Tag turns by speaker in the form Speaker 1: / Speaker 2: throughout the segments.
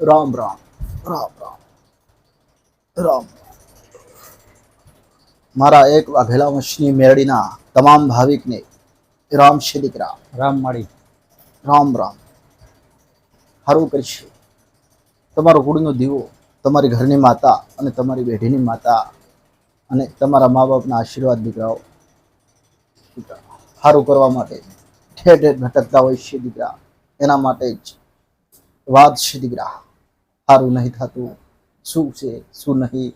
Speaker 1: રામ રામ રામ રામ રામ મારા એક વાઘેલા વંશની મેરડીના તમામ ભાવિકને રામ છે દીકરા
Speaker 2: રામ માળી.
Speaker 1: રામ રામ. સારું કરશે. તમારો ગુડનો દીવો તમારી ઘરની માતા અને તમારી બેઢીની માતા અને તમારા મા બાપના આશીર્વાદ દીકરાઓ. સારું કરવા માટે ઠેર ઠેર ભટકતા હોય છે દીકરા. એના માટે જ વાત છે દીકરા. સારું નહીં થતું. શું છે, શું નહીં?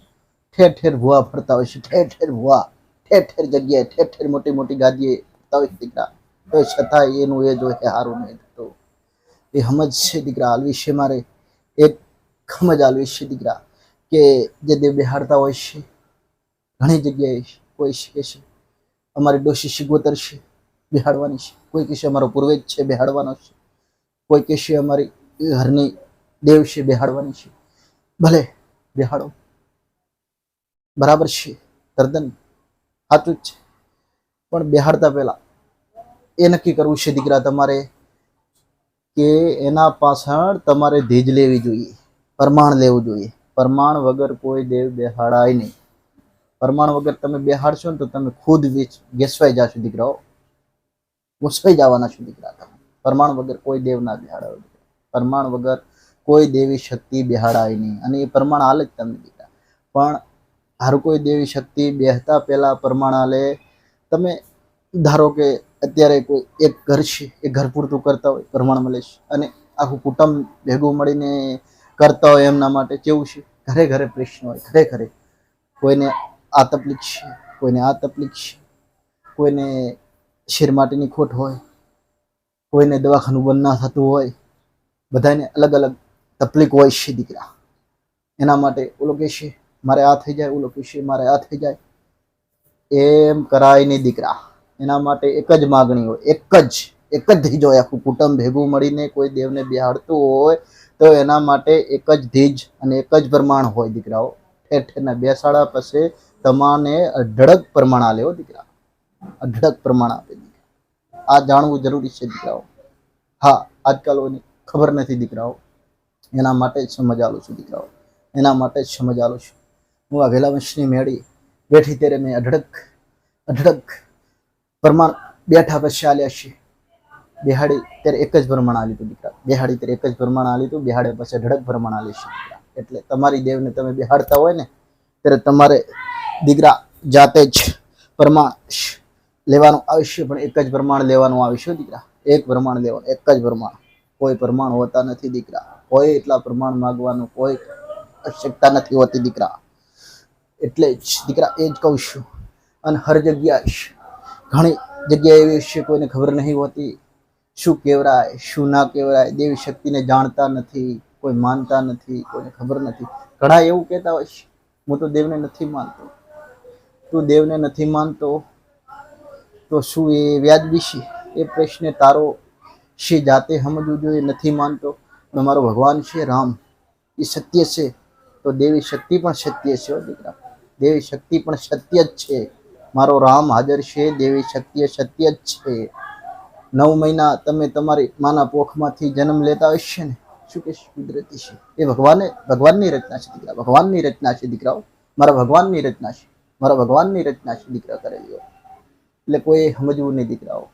Speaker 1: ઠેર ઠેર ભૂવા ફરતા હોય છે, ઠેર ઠેર ભૂવા. ઠેર ઠેર જગ્યાએ ઠેર ઠેર મોટી મોટી ગાદીએ ફરતા હોય દીકરા. તો છતાંય એનું એ જો સારું નહીં થતું. એ સમજ છે દીકરા હાલ વિશે મારે. એક હાલ છે દીકરા, કે જે દેવ બેહાડતા હોય છે, ઘણી જગ્યાએ કોઈ શીખે છે. અમારી ડોશી શિગોતર છે, બિહાડવાની છે. કોઈ કહેશે અમારો પૂર્વેજ છે, બેહાડવાનો છે. કોઈ કહેશે અમારી ઘરની દેવ છે, બેહાડવાની છે. ભલે, બેહાડો. બરાબર છે, તદ્દન સાચું જ છે. પણ બેહાડતા પહેલા એ નક્કી કરવું છે દીકરા તમારે, કે એના પાછળ તમારે ધીજ લેવી જોઈએ. પ્રમાણ લેવું જોઈએ. પ્રમાણ વગર કોઈ દેવ બેહાડાય નહીં. પ્રમાણ વગર તમે બેહાડશો ને તો તમે ખુદ વેચ- ઘેસવાઈ જાશો દીકરાઓ. ઘૂસવાઈ જવાના છો દીકરા તમે. પ્રમાણ વગર કોઈ દેવ ના બેહાડાય પ્રમાણ વગર કોઈ દેવી શક્તિ બેહાડાય નહીં. અને એ પ્રમાણ હાલે જ તમને દીકરા. પણ હર કોઈ દેવી શક્તિ બેહતા પહેલા પ્રમાણ હાલે. તમે ધારો કે અત્યારે કોઈ એક ઘર છે, એ ઘર પૂરતું કરતા હોય, પ્રમાણ મળે છે. અને આખું કુટુંબ ભેગું મળીને કરતા હોય એમના માટે કેવું છે? ઘરે ઘરે પ્રશ્ન હોય, ઘરે ઘરે. કોઈને આ તકલીફ છે, કોઈને આ તકલીફ છે, કોઈને શેર માટેની ખોટ હોય, કોઈને દવાખાનું બંધ ના થતું હોય. બધાને અલગ અલગ તકલીફ હોય છે દીકરા. એના માટે ઓલો કહે છે, મારે આ થઈ જાય. ઓલો કહે છે, મારે આ થઈ જાય. એમ કરાય નહીં દીકરા. એના માટે એક જ માગણી હોય, એક જ એક જ થઈ જાય આખું કુટુંબ ભેગું મળીને કોઈ દેવને બિહાડતું હોય તો એના માટે એક જ ધીજ અને એક જ પ્રમાણ હોય દીકરાઓ. ઠેર ઠેરના બેસાડા પાસે તમાને અઢળક પ્રમાણ આલે દીકરા. અઢળક પ્રમાણ આપે દીકરા. આ જાણવું જરૂરી છે દીકરાઓ. હા, આજકાલ એની ખબર નથી દીકરાઓ. એના માટે જ સમજ આલું છું દીકરાઓ. એના માટે જ સમજ આલું છું. હું વેલા વંશની મેળી બેઠી ત્યારે મેં અઢળક અઢળક પ્રમાણ બેઠા પછી આલ્યા છે. બેહાડી ત્યારે એક જ પ્રમાણ આવી હતું દીકરા. બિહાડી ત્યારે એક જ પ્રમાણ આવી હતું બિહાડે પછી અઢળક પ્રમાણ આવી છે એટલે તમારી દેવને તમે બિહાડતા હોય ને, ત્યારે તમારે દીકરા જાતે જ પ્રમાણ લેવાનું આવશ્ય પણ એક જ પ્રમાણ લેવાનું આવશ્ય દીકરા. એક પ્રમાણ લેવાનું, એક જ પ્રમાણ કોઈ પ્રમાણ હોતા નથી દીકરા. કોઈ એટલા પ્રમાણ માગવાનું કોઈ આવશ્યકતા નથી હોતી દીકરા. એટલે જ દીકરા એ જ કહું છું. અને હર જગ્યાએ ઘણી જગ્યાએ એવી છે કોઈને ખબર નહીં હોતી. શું કહેવરાય, શું ના કહેવરાય, દેવી શક્તિને જાણતા નથી, કોઈ માનતા નથી, કોઈને ખબર નથી. ઘણા એવું કહેતા હોય છે, હું તો દેવને નથી માનતો. તું દેવને નથી માનતો, તો શું એ વ્યાજબી છે? એ પ્રશ્ન તારો છે, જાતે સમજવું જોઈએ, નથી માનતો. તો મારો ભગવાન છે, રામ. એ સત્ય છે. તો દેવી શક્તિ પણ સત્ય છે દીકરા. દેવી શક્તિ પણ સત્ય જ છે. મારો રામ હાજર છે, દેવી શક્તિ સત્ય જ છે. નવ મહિના તમે તમારી માના પોખમાંથી જન્મ લેતા હશે ને? શું કે કુદરતી છે? એ ભગવાને, ભગવાનની રચના છે દીકરા, ભગવાનની રચના છે દીકરાઓ. મારા ભગવાનની રચના છે. મારા ભગવાનની રચના છે દીકરા કરેલી હોય. એટલે કોઈ સમજવું નહીં દીકરાઓ.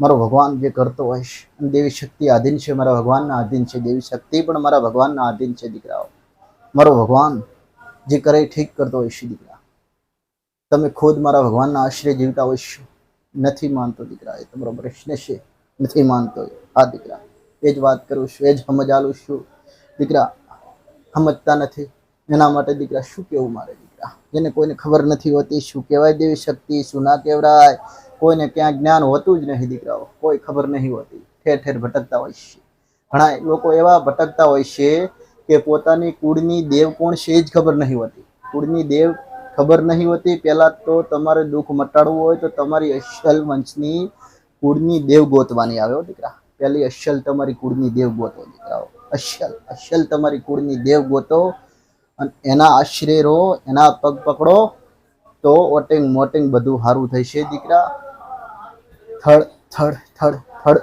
Speaker 1: મારો ભગવાન જે કરતો હોય અને દેવી શક્તિ આધીન છે, મારા ભગવાનના આધીન છે, દેવી શક્તિ પણ મારા ભગવાનના આધીન છે દીકરાઓ. મારો ભગવાન જે કરે ઠીક કરતો હોય છે દીકરા. તમે ખુદ મારા ભગવાનના આશ્રય જીવતા હોય છો. નથી માનતો દીકરા, એ તમારો પ્રશ્ન છે, નથી માનતો આ દીકરા. એ જ વાત કરું છું, એ જ સમજ આલું છું. દીકરા, સમજતા નથી. એના માટે દીકરા શું કેવું મારે દીકરા? જેને કોઈને ખબર નથી હોતી, શું કહેવાય દેવી શક્તિ, શું ના કહેવાય? કોઈને ક્યાં જ્ઞાન હોતું જ નહીં દીકરાઓ, કોઈ ખબર નહીં હોતી. ઠેર ઠેર ભટકતા હોય છે. ઘણા લોકો એવા ભટકતા હોય છે કે પોતાની કુળની દેવ કોણ છે એ જ ખબર નહીં હોતી. કુળની દેવ ખબર નહીં હોતી. પહેલાં તો તમારે દુઃખ મટાડવું હોય તો તમારી અસલ વંશની કુળની દેવ ગોતવાની આવે દીકરા. પહેલી અસલ તમારી કુળની દેવ ગોતો દીકરાઓ. અસલ અસલ તમારી કુળની દેવ ગોતો અને એના આશરે રહો, એના પગ પકડો તો ઓટિંગ મોટિંગ બધું સારું થશે દીકરા. થડ થડ થડ થડ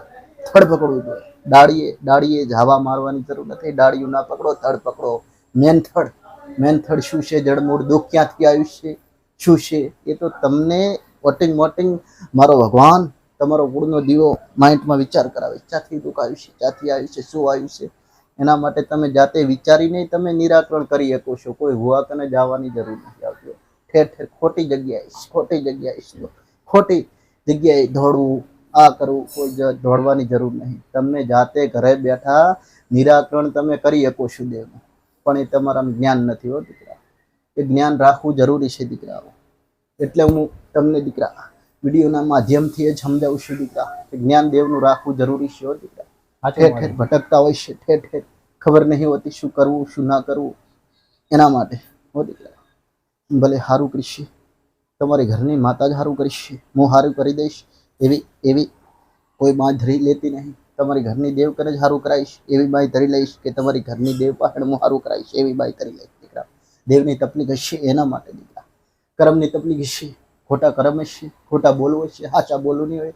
Speaker 1: થડ પકડવું જોઈએ. ડાળીએ ડાળીએ ઝાવા મારવાની જરૂર નથી. ડાળીયું ના પકડો, થડ પકડો. મેન થડ. મેન થડ શું છે? જળમૂળ દુઃખ ક્યાંથી આવ્યું છે? શું છે? એ તો તમને વોટિંગ વોટિંગ મારો ભગવાન તમારો ગુણનો દીવો માઇન્ડમાં વિચાર કરાવે. ક્યાંથી દુઃખ આવ્યું છે? ક્યાંથી આવ્યું છે? શું આવ્યું છે? એના માટે તમે જાતે વિચારીને તમે નિરાકરણ કરી શકો છો. કોઈ હુવા કને જવાની જરૂર નથી આવતી. ઠેર ઠેર ખોટી જગ્યાએ ખોટી જગ્યાએ શું ખોટી જગ્યાએ દોડવું, આ કરવું કોઈ દોડવાની જરૂર નહીં. તમને જાતે ઘરે બેઠા નિરાકરણ તમે કરી શકો છો દેવનું. પણ એ તમારામાં જ્ઞાન નથી હો દીકરા. એ જ્ઞાન રાખવું જરૂરી છે દીકરાઓ. એટલે હું તમને દીકરા વિડીયોના માધ્યમથી એ જ સમજાવું છું દીકરા કે જ્ઞાન દેવનું રાખવું જરૂરી છે હો દીકરા. ઠેર ઠેર ભટકતા હોય છે ઠેર ઠેર. ખબર નહીં હોતી શું કરવું શું ના કરવું. એના માટે હો દીકરા ભલે સારું કરીશ. તમારી ઘરની માતા જ સારું કરીશ. હું સારું કરી દઈશ. એવી એવી કોઈ બાંધરી લેતી નહીં. તમારી ઘરની દેવ કરે જ સારું કરાવીશ એવી બાઈ ધરી લઈશ કે તમારી ઘરની દેવ પાછળ હું સારું કરાવીશ એવી બાઈ કરી લઈશ દીકરા. દેવની તકલીફ હશે એના માટે દીકરા. કર્મની તકલીફ હશે ખોટા કર્મ હશે, ખોટા બોલવું હશે હાચા બોલવું નહીં હોય,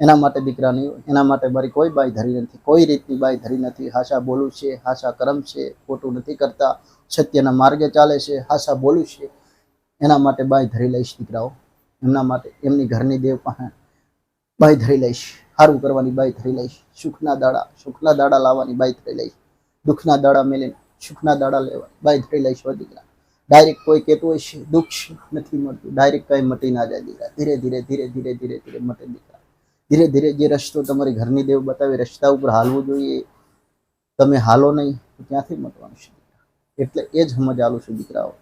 Speaker 1: એના માટે દીકરા નહીં હોય. એના માટે મારી કોઈ બાઈ ધરી નથી, કોઈ રીતની બાઈ ધરી નથી. હાચા બોલવું છે, હાચા કર્મ છે, ખોટું નથી કરતા, સત્યના માર્ગે ચાલે છે, હાચા બોલવું છે. એના માટે બાઈ ધરી લઈશ દીકરાઓ. એમના માટે, એમની ઘરની દેવ પાસે બાઈ ધરી લઈશ. સારું કરવાની બાઈ થઈ લઈશ. સુખના દાડા સુખના દાડા લાવવાની બાઈ ધરી લઈશ. દુઃખના દાડા મેલીને સુખના દાડા લેવા બાઈ થઈ લઈશ દીકરા ડાયરેક્ટ કોઈ કહેતું હોય છે, દુઃખ નથી મળતું. ડાયરેક્ટ કઈ મટી ના જાય દીકરા. ધીરે ધીરે ધીરે ધીરે ધીરે ધીરે મટે દીકરા. ધીરે ધીરે જે રસ્તો તમારી ઘરની દેવ બતાવે, રસ્તા ઉપર હાલવું જોઈએ. તમે હાલો નહીં, તો ક્યાંથી મટવાનું છે એટલે એ જ સમજ આલું છું દીકરાઓ.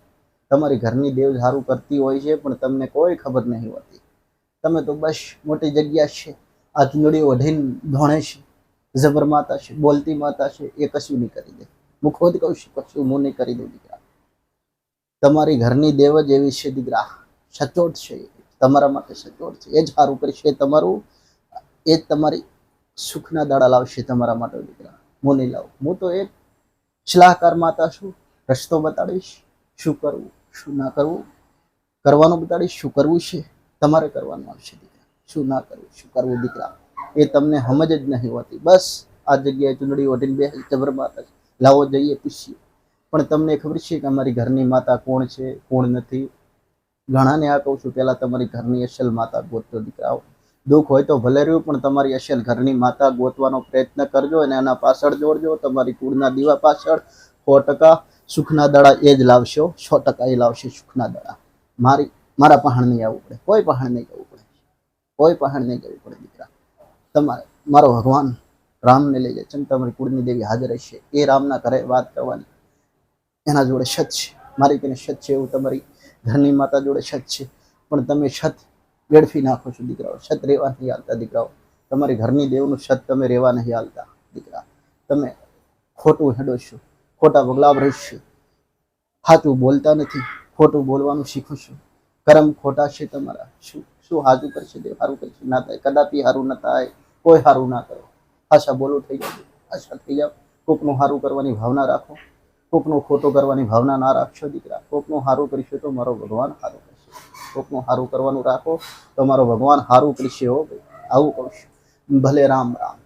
Speaker 1: તમારી ઘરની દેવ સારું કરતી હોય છે, પણ તમને કોઈ ખબર નહીં હોતી. તમે તો બસ મોટી જગ્યા છે. આ ચૂંદડી ઓઢીને ધોણે છે. જબર માતા છે, બોલતી માતા છે, એ કશું નહીં કરી દે. હું ખોદ કહું છું, કશું હું નહીં કરી દઉં દીકરા. તમારી ઘરની દેવ જ એવી છે દીકરા. સચોટ છે તમારા માટે સચોટ છે. એ જ સારું કરશે તમારું, એ જ તમારી સુખના દાડા લાવશે તમારા માટે દીકરા. હું નહીં લાવું. હું તો એક સલાહકાર માતા છું. રસ્તો બતાડીશ, શું કરવું, શું ના કરવું. કરવાનું બતાડીશ, શું કરવું છે, તમારે કરવાનું આવશે દીકરા. શું ના કરવું, શું કરવું દીકરા? એ તમને સમજ જ નહીં હોતી. બસ આ જગ્યાએ ચૂંટણી ઓઢીને બે જબર માતા છે. લાવો જઈએ, પૂછીએ. પણ તમને ખબર છે કે અમારી ઘરની માતા કોણ છે, કોણ નથી? ઘણાને આ કહું છું, પહેલા તમારી ઘરની અસલ માતા ગોતતો દીકરાઓ. દુઃખ હોય તો ભલે રહ્યું, પણ તમારી અસલ ઘરની માતા ગોતવાનો પ્રયત્ન કરજો અને એના પાછળ જોડજો. તમારી કુળના દીવા પાછળ સો ટકા સુખના દડા એ જ લાવશો. સો ટકા એ લાવશે સુખના દડા. મારી, મારા પહાણ નહીં આવવું પડે. કોઈ પહાણ નહીં આવવું પડે. કોઈ પહાણ નહીં કરવી પડે દીકરા. તમારે, મારો ભગવાન રામને લઈ જાય ચમ તમારી કુળની દેવી હાજર હશે. એ રામના ઘરે વાત કરવાની. એના જોડે સત છે. મારી તેને સત છે એવું તમારી ઘરની માતા જોડે સત છે. પણ તમે છત વેડફી નાખો છો દીકરાઓ. છત રહેવા નહીં હાલતા દીકરાઓ. તમારી ઘરની દેવનું છત તમે રહેવા નહીં હાલતા દીકરા. તમે ખોટું હેડો છો. ખોટા પગલા ભરશો હાથું બોલતા નથી. ખોટું બોલવાનું શીખો છો. કરમ ખોટા છે તમારા. શું શું હાજુ કરશે દેવ? સારું કરશે? ના થાય. કદાપી સારું ના થાય. કોઈ સારું ના કરો. આશા બોલું થઈ જાય આશા થઈ જાવ કોકનું સારું કરવાની ભાવના રાખો. કોકનું ખોટું કરવાની ભાવના ના રાખશો, દીકરા. કોકનું સારું કરશે તો મારો ભગવાન સારું કરશે. કોકનું સારું કરવાનું રાખો તો મારો ભગવાન સારું કરશે હો ભાઈ. આવું કહું ભલે રામ રામ.